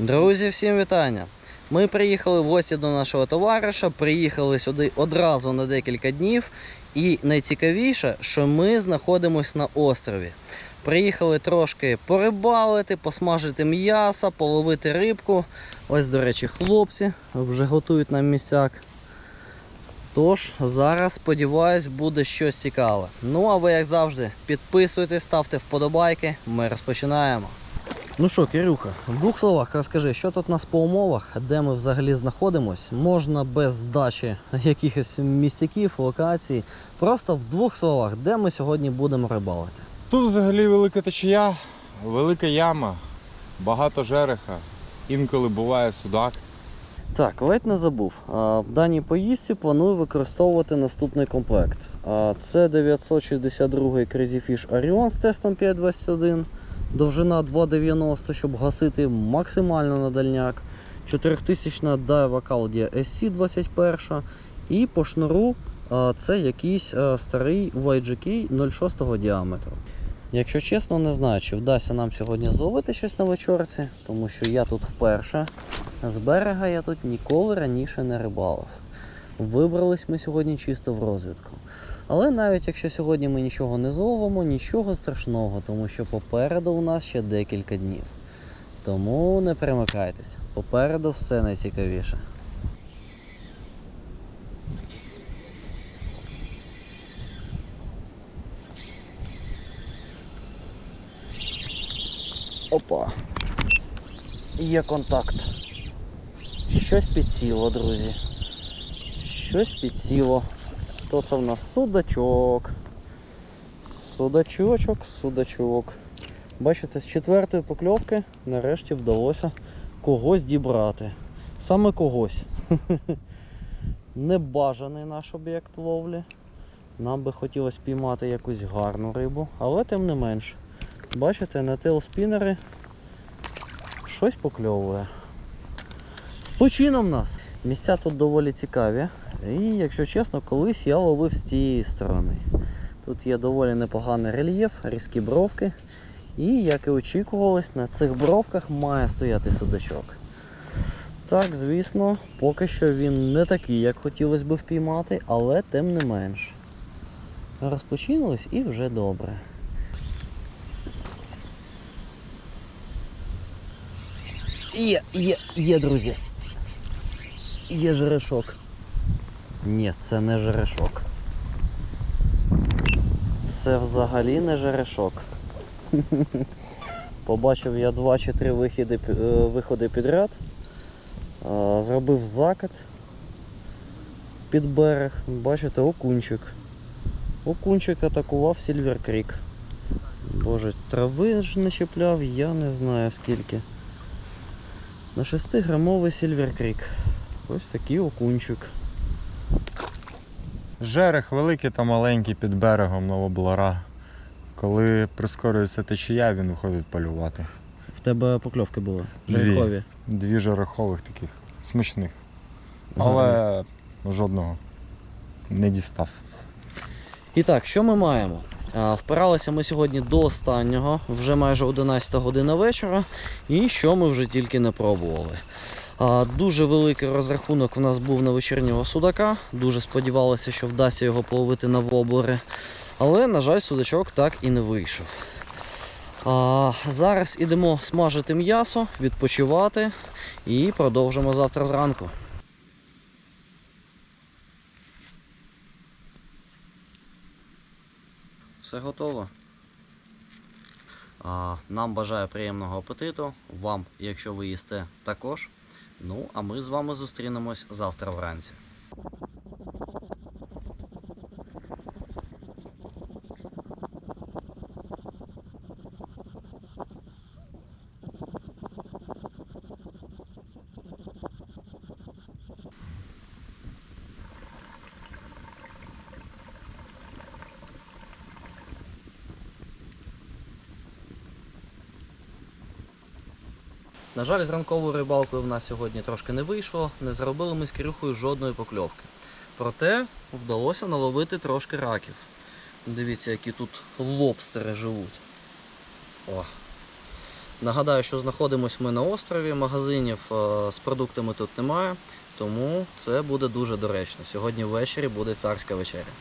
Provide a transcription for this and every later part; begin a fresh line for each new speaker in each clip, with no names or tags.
Друзі, всім вітання! Ми приїхали в гості до нашого товариша, приїхали сюди одразу на декілька днів. І найцікавіше, що ми знаходимося на острові. Приїхали трошки порибалити, посмажити м'ясо, половити рибку. Ось, до речі, хлопці вже готують нам місяк. Тож, зараз, сподіваюсь, буде щось цікаве. Ну, а ви, як завжди, підписуйтесь, ставте вподобайки. Ми розпочинаємо. Ну що, Кирюха, в двох словах розкажи, що тут у нас по умовах, де ми взагалі знаходимось. Можна без здачі якихось місцяків, локацій. Просто в двох словах, де ми сьогодні будемо рибалити.
Тут взагалі велика течія, велика яма, багато жереха, інколи буває судак.
Так, ледь не забув. В даній поїздці планую використовувати наступний комплект. Це 962 Crazy Fish Orion з тестом 521, довжина 2,90, щоб гасити максимально на дальняк. 4000 Daiwa Caldia SC21 і по шнуру це якийсь старий YGK 0,6 діаметру. Якщо чесно, не знаю, чи вдасться нам сьогодні зловити щось на вечорці, тому що я тут вперше. З берега я тут ніколи раніше не рибалив. Вибрались ми сьогодні чисто в розвідку. Але навіть якщо сьогодні ми нічого не зловимо, нічого страшного, тому що попереду у нас ще декілька днів. Тому не примикайтесь, попереду все найцікавіше. Опа. Є контакт. Щось підсіло, друзі. Щось підсіло. То це в нас судачок. Судачочок, судачок. Бачите, з четвертої покльовки нарешті вдалося когось дібрати. Саме когось. Небажаний наш об'єкт ловлі. Нам би хотілося піймати якусь гарну рибу, але тим не менш. Бачите, на тейлспінери щось покльовує. З почином нас. Місця тут доволі цікаві. І, якщо чесно, колись я ловив з тієї сторони. Тут є доволі непоганий рельєф, різкі бровки. І, як і очікувалось, на цих бровках має стояти судачок. Так, звісно, поки що він не такий, як хотілося б впіймати, але тим не менш. Розпочинулись і вже добре. Є, є, є, друзі. Є жерешок. Ні, це не жерешок. Це взагалі не жерешок. Побачив я два чи три вихіди, е, виходи підряд. Зробив закат під берег. Бачите, окунчик. Окунчик атакував Сільвер Крік. Боже, трави ж не чіпляв, я не знаю скільки. На 6-грамовий Сільвер Крік. Ось такий окунчик.
Жерех великий та маленький під берегом Новоблара. Коли прискорюється течія, він виходить полювати.
В тебе покльовки були?
Дві.
Жерехові.
Дві жерехових таких смачних. Але жодного не дістав.
І так, що ми маємо? Впиралися ми сьогодні до останнього, вже майже 11 година вечора. І що ми вже тільки не пробували. Дуже великий розрахунок у нас був на вечірнього судака. Дуже сподівалися, що вдасться його половити на воблери. Але, на жаль, судачок так і не вийшов. Зараз ідемо смажити м'ясо, відпочивати і продовжимо завтра зранку. Все готово. Нам бажаю приємного апетиту. Вам, якщо ви їсте, також. Ну, а ми з вами зустрінемось завтра вранці. На жаль, з ранковою рибалкою в нас сьогодні трошки не вийшло, не зробили ми з Кирюхою жодної покльовки. Проте вдалося наловити трошки раків. Дивіться, які тут лобстери живуть. О. Нагадаю, що знаходимося ми на острові, магазинів е, з продуктами тут немає, тому це буде дуже доречно. Сьогодні ввечері буде царська вечеря.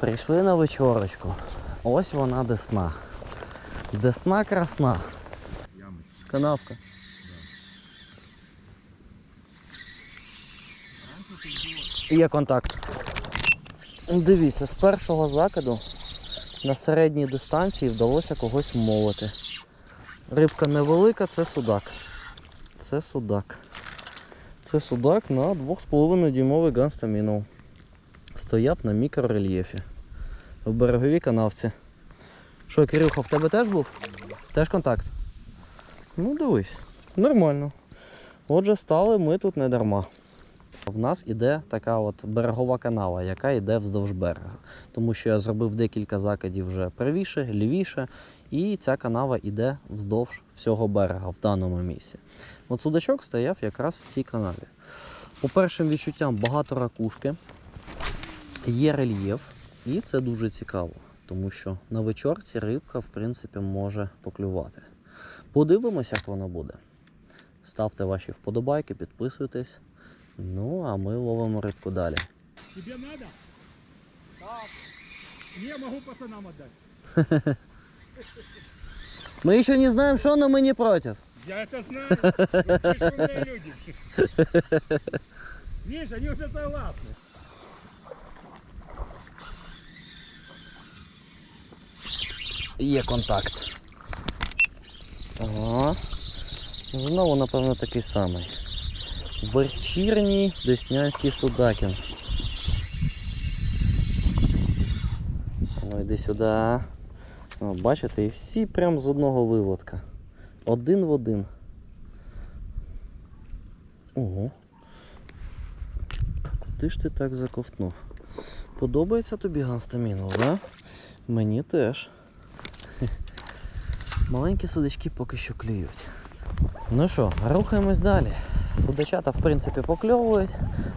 Прийшли на вечорочку. Ось вона десна. Десна красна. Канавка. Є контакт. Дивіться, з першого закиду на середній дистанції вдалося когось вмовити. Рибка невелика, це судак. Це судак. Це судак на 2,5 дюймовий ганстамінов. Стояв на мікрорельєфі. В береговій канавці. Що, Кирюха, в тебе теж був? Теж контакт? Ну, дивись, нормально. Отже, стали ми тут не дарма. В нас іде така от берегова канава, яка йде вздовж берега. Тому що я зробив декілька закидів вже правіше, лівіше, і ця канава йде вздовж всього берега в даному місці. От судачок стояв якраз в цій канаві. По першим відчуттям багато ракушки, є рельєф, і це дуже цікаво, тому що на вечорці рибка, в принципі, може поклювати. Подивимося, як воно буде. Ставте ваші вподобайки, підписуйтесь. Ну, а ми ловимо рибку далі.
Тебе надо? Так. Не, могу пацанам отдать.
Ми ще не знаємо, що але ми не проти.
Я это знаю. Вы шумные люди. Видишь, они уже согласны.
Є контакт. Ага. Знову, напевно, такий самий. Вечірній Деснянський Судакін. Ну йди сюди. О, бачите, і всі прям з одного виводка. Один в один. Ого. Та куди ж ти так заковтнув? Подобається тобі Ганстамінов, да? Мені теж. Маленькі судачки поки що клюють. Ну що, рухаємось далі. Судачата, в принципі, покльовують,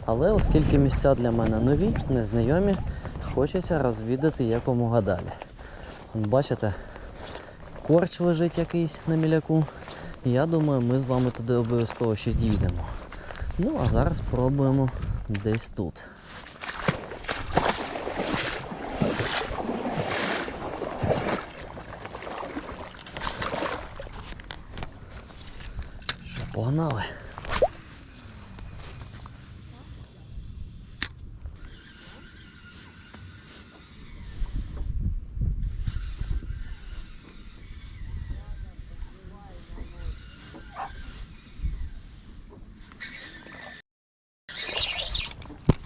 але оскільки місця для мене нові, незнайомі, хочеться розвідати якомога далі. Бачите, корч лежить якийсь на міляку. Я думаю, ми з вами туди обов'язково ще дійдемо. Ну, а зараз спробуємо десь тут. Погнали?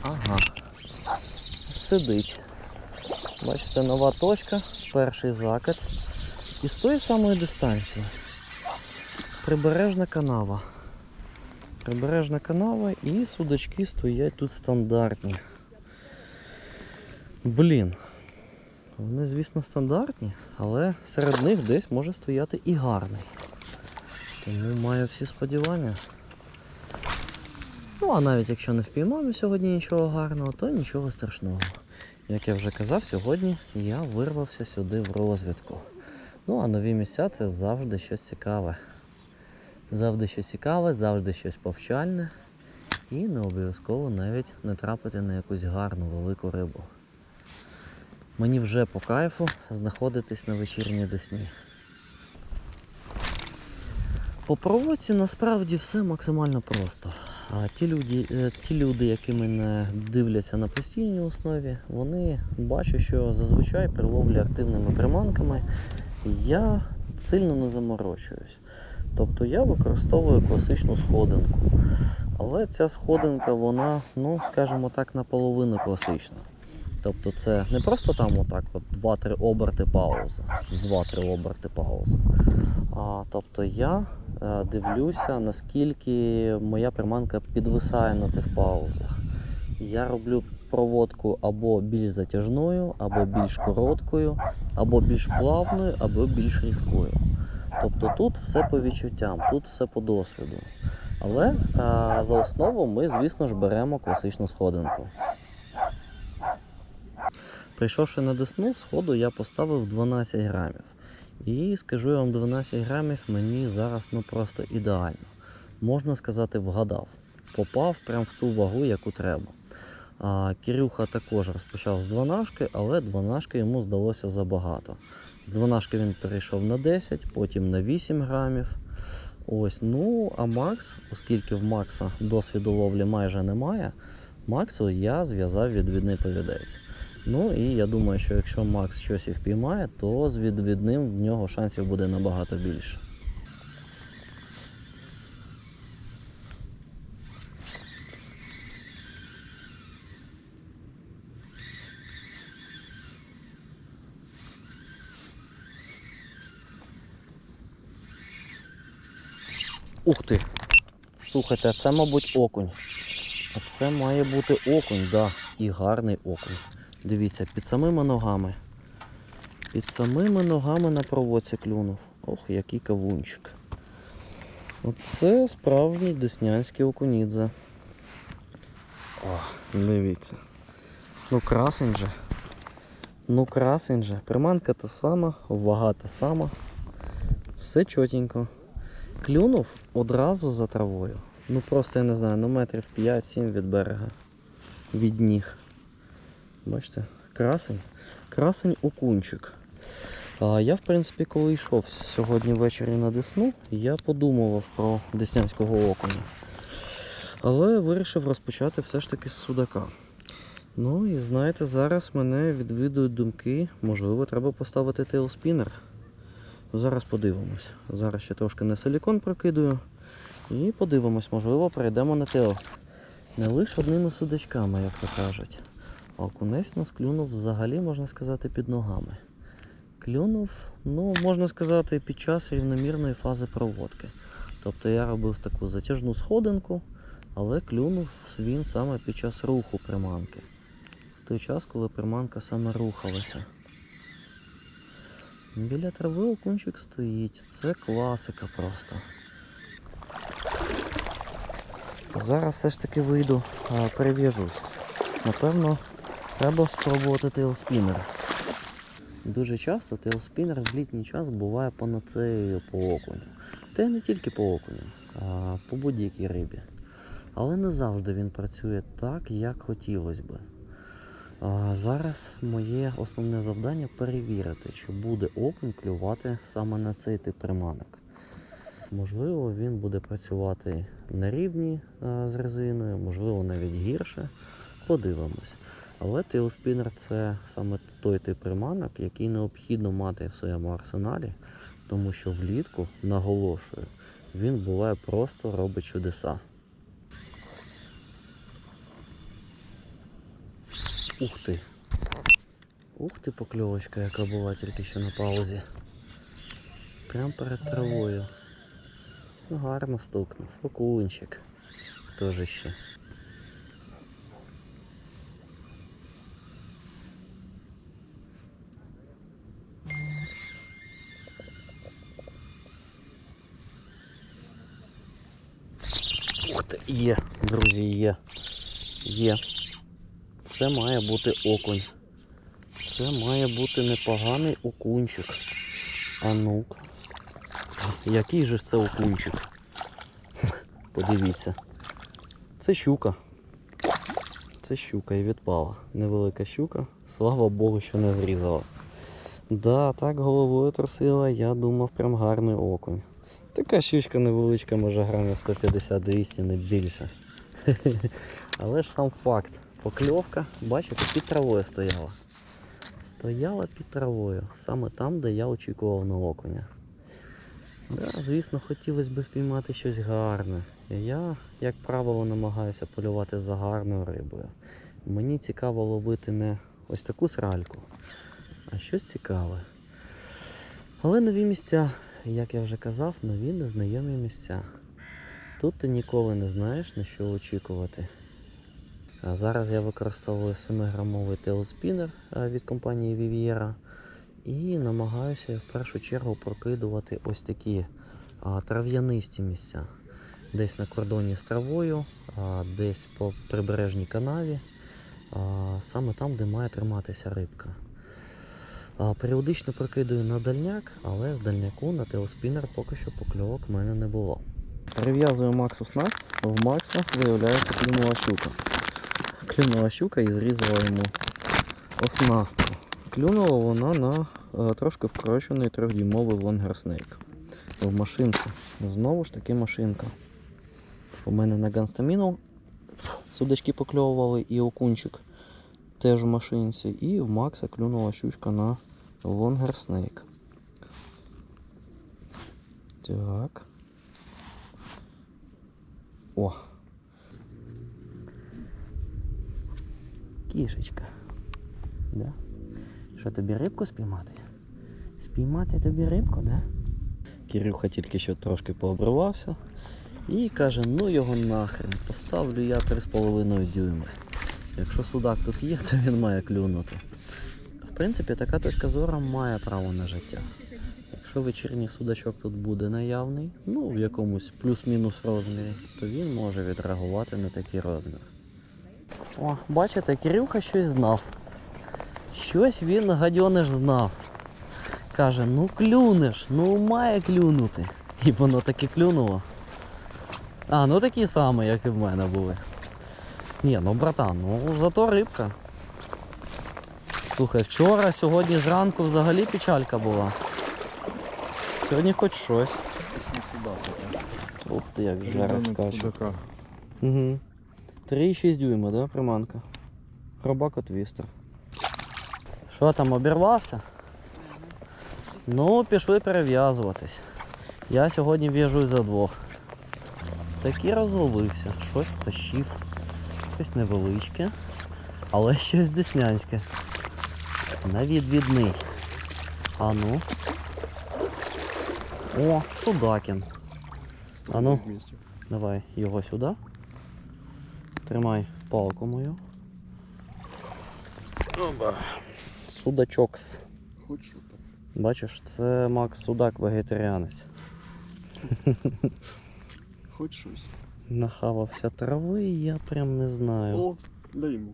Ага. Сидить. Бачите, нова точка, перший закид. І з тої самої дистанції. Прибережна канава. Прибережна канава і судачки стоять тут стандартні. Блін. Вони, звісно, стандартні, але серед них десь може стояти і гарний. Тому маю всі сподівання. Ну, а навіть якщо не впіймаю сьогодні нічого гарного, то нічого страшного. Як я вже казав, сьогодні я вирвався сюди в розвідку. Ну, а нові місця це завжди щось цікаве. Завжди щось цікаве, завжди щось повчальне. І не обов'язково навіть не трапити на якусь гарну велику рибу. Мені вже по кайфу знаходитись на вечірній десні. По проводці насправді все максимально просто. А ті люди, е, ті люди, які мене дивляться на постійній основі, вони бачать, що зазвичай при ловлі активними приманками я сильно не заморочуюсь. Тобто я використовую класичну сходинку. Але ця сходинка, вона, ну, скажімо так, наполовину класична. Тобто це не просто там отак от 2-3 оберти пауза, 2-3 оберти пауза. А, тобто я е, дивлюся, наскільки моя приманка підвисає на цих паузах. Я роблю проводку або більш затяжною, або більш короткою, або більш плавною, або більш різкою. Тобто тут все по відчуттям, тут все по досвіду. Але а, за основу ми, звісно ж, беремо класичну сходинку. Прийшовши на десну, сходу я поставив 12 грамів. І скажу я вам, 12 грамів мені зараз ну просто ідеально. Можна сказати, вгадав. Попав прямо в ту вагу, яку треба. А, Кирюха також розпочав з 12, але 12 йому здалося забагато. З 12 він перейшов на 10, потім на 8 грамів. Ось, ну, а Макс, оскільки в Макса досвіду ловлі майже немає, Максу я зв'язав відвідний повідець. Ну і я думаю, що якщо Макс щось і впіймає, то з відвідним в нього шансів буде набагато більше. Ух ти! Слухайте, а це, мабуть, окунь. А це має бути окунь, да. І гарний окунь. Дивіться, під самими ногами. Під самими ногами на проводці клюнув. Ох, який кавунчик. Оце справжній деснянський окунідзе. О, дивіться. Ну красень же. Ну красень же. Приманка та сама, вага та сама. Все чотенько. Клюнув одразу за травою. Ну просто я не знаю, ну метрів 5-7 від берега. Від ніг. Бачите, красень. Красень окунчик. А я, в принципі, коли йшов сьогодні ввечері на Десну, я подумував про деснянського окуня. Але вирішив розпочати все ж таки з судака. Ну і знаєте, зараз мене відвідують думки, можливо, треба поставити тейлспінер. Зараз подивимось. Зараз ще трошки на силікон прокидую. І подивимось, можливо, перейдемо на тео. Не лише одними судачками, як то кажуть. А окунець нас клюнув взагалі, можна сказати, під ногами. Клюнув, ну, можна сказати, під час рівномірної фази проводки. Тобто я робив таку затяжну сходинку, але клюнув він саме під час руху приманки. В той час, коли приманка саме рухалася. Біля трави окунчик стоїть. Це класика просто. Зараз все ж таки вийду, перев'яжусь. Напевно, треба спробувати тейлспінер. Дуже часто тейлспінер в літній час буває панацеєю по окуню. Та й не тільки по окуню, а по будь-якій рибі. Але не завжди він працює так, як хотілося би. Зараз моє основне завдання перевірити, чи буде окунь клювати саме на цей тип приманок. Можливо, він буде працювати на рівні з резиною, можливо, навіть гірше. Подивимось. Але тейлспінер це саме той тип приманок, який необхідно мати в своєму арсеналі, тому що влітку, наголошую, він буває просто робить чудеса. Ух ти! Ух ти покльовочка, яка була тільки що на паузі. Прям перед травою. Ну, гарно стукнув. Окунчик. Хто же ще? Ух ти, є, друзі, є. Є. Це має бути окунь. Це має бути непоганий окунчик. А ну-ка. Який же це окунчик? Подивіться. Це щука. Це щука і відпала. Невелика щука. Слава Богу, що не зрізала. Да, так головою трусила, я думав, прям гарний окунь. Така щучка невеличка, може грамів 150-200, не більше. Але ж сам факт. Покльовка, бачите, під травою стояла. Стояла під травою, саме там, де я очікував на окуня. Да, звісно, хотілося б впіймати щось гарне. Я, як правило, намагаюся полювати за гарною рибою. Мені цікаво ловити не ось таку сральку, а щось цікаве. Але нові місця, як я вже казав, нові незнайомі місця. Тут ти ніколи не знаєш, на що очікувати. Зараз я використовую 7-грамовий телеспінер е, від компанії Viviera. І намагаюся в першу чергу прокидувати ось такі трав'янисті місця. Десь на кордоні з травою, десь по прибережній канаві, саме там, де має триматися рибка. Періодично прокидаю на дальняк, але з дальняку на теоспінер поки що покльовок в мене не було. Перев'язую Максу снасть, в Макса виявляється клюнова щука. Клюнова щука і зрізала йому оснастку. Клюнула вона на е, трошки вкорочений трьохдюймовий лонгерснейк. В машинці. Знову ж таки машинка. У мене на ганстаміну судачки покльовували і окунчик теж в машинці. І в Макса клюнула щучка на лонгерснейк. Так. О. Кішечка. Да? Що тобі рибку спіймати? Спіймати тобі рибку, да? Кирюха тільки що трошки пообривався і каже, ну його нахрен, поставлю я 3,5 дюйми. Якщо судак тут є, то він має клюнути. В принципі, така точка зору має право на життя. Якщо вечірній судачок тут буде наявний, ну в якомусь плюс-мінус розмірі, то він може відреагувати на такий розмір. О, бачите, Кирюха щось знав. Щось він гадьониш знав. Каже, ну клюнеш, ну має клюнути. І воно таки клюнуло. А, ну такі самі, як і в мене були. Ні, ну братан, ну зато рибка. Слухай, вчора, сьогодні зранку взагалі печалька була. Сьогодні хоч щось. Ух ти, як жерех скаче. Угу. 3,6 дюйма, да, приманка? Хробако твістер. Що там, обірвався? Ну, пішли перев'язуватись. Я сьогодні в'яжусь за двох. Такий розловився, щось тащив, щось невеличке, але щось деснянське. На відвідний. А ну. О, Судакін. А ну. Давай його сюди. Тримай палку мою. Оба. Судачокс.
Хоч що там.
Бачиш, це Макс Судак вегетаріанець.
Хоч щось.
Нахавався трави, я прям не знаю.
О, дай йому.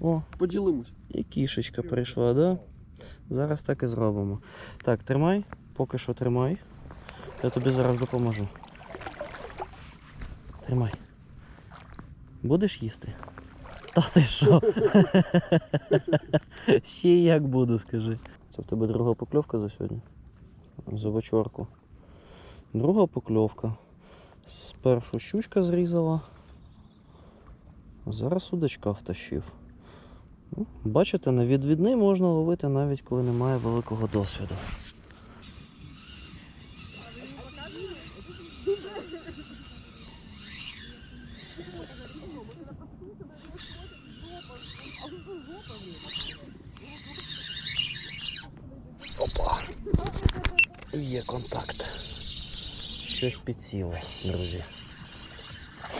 О,
Поділимось.
і кішечка прийшла, да? Зараз так і зробимо. Так, тримай, поки що тримай. Я тобі зараз допоможу. Тримай. Будеш їсти? Та ти що? Ще як буду, скажи. Це в тебе друга покльовка за сьогодні? За вечорку. Друга покльовка. Спершу щучка зрізала. Зараз судачка втащив. Ну, Бачите, на відвідний можна ловити навіть коли немає великого досвіду. Опа! Є контакт. Щось підсіло, друзі.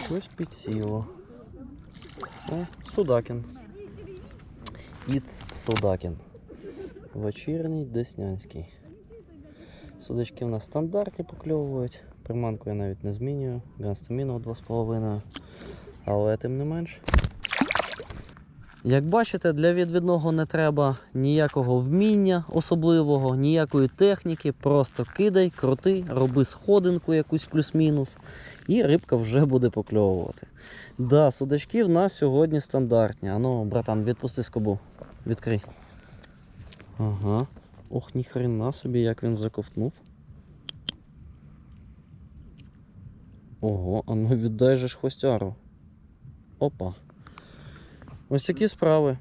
Щось підсіло. О, Судакін. Іц Судакін. Вечірній Деснянський. Судочки в нас стандартні покльовують. Приманку я навіть не змінюю. Ганстаміну 2,5. Але тим не менш. Як бачите, для відвідного не треба ніякого вміння особливого, ніякої техніки. Просто кидай, крути, роби сходинку якусь плюс-мінус, і рибка вже буде покльовувати. Да, судачки в нас сьогодні стандартні. Ану, братан, відпусти скобу. Відкрий. Ага. Ох, ніхрена собі, як він заковтнув. Ого, а ну віддай же ж хвостяру. Опа. Ось такі справи.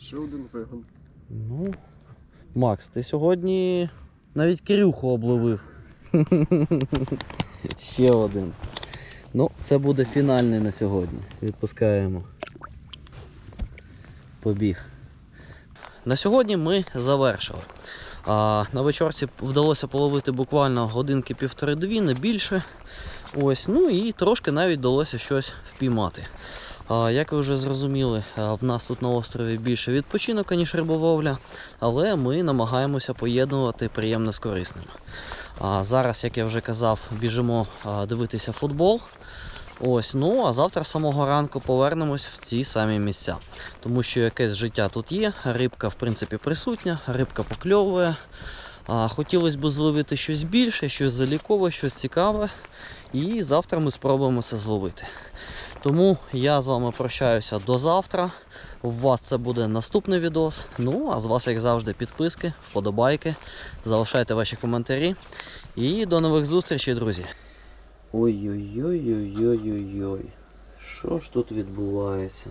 Ще один веган.
Ну, Макс, ти сьогодні навіть Кирюху обловив. Ще один. Ну, це буде фінальний на сьогодні. Відпускаємо. Побіг. На сьогодні ми завершили. А, на вечорці вдалося половити буквально годинки півтори-дві, не більше. Ось, ну і трошки навіть вдалося щось впіймати. Як ви вже зрозуміли, в нас тут на острові більше відпочинок, ніж риболовля, але ми намагаємося поєднувати приємне з корисним. Зараз, як я вже казав, біжимо дивитися футбол. Ось, ну а завтра самого ранку повернемось в ці самі місця. Тому що якесь життя тут є, рибка в принципі присутня, рибка покльовує. Хотілося б зловити щось більше, щось залікове, щось цікаве. І завтра ми спробуємо це зловити. Тому я з вами прощаюся до завтра. У вас це буде наступний відос. Ну, а з вас, як завжди, підписки, вподобайки. Залишайте ваші коментарі. І до нових зустрічей, друзі. Ой-ой-ой-ой-ой-ой-ой. Що ж тут відбувається?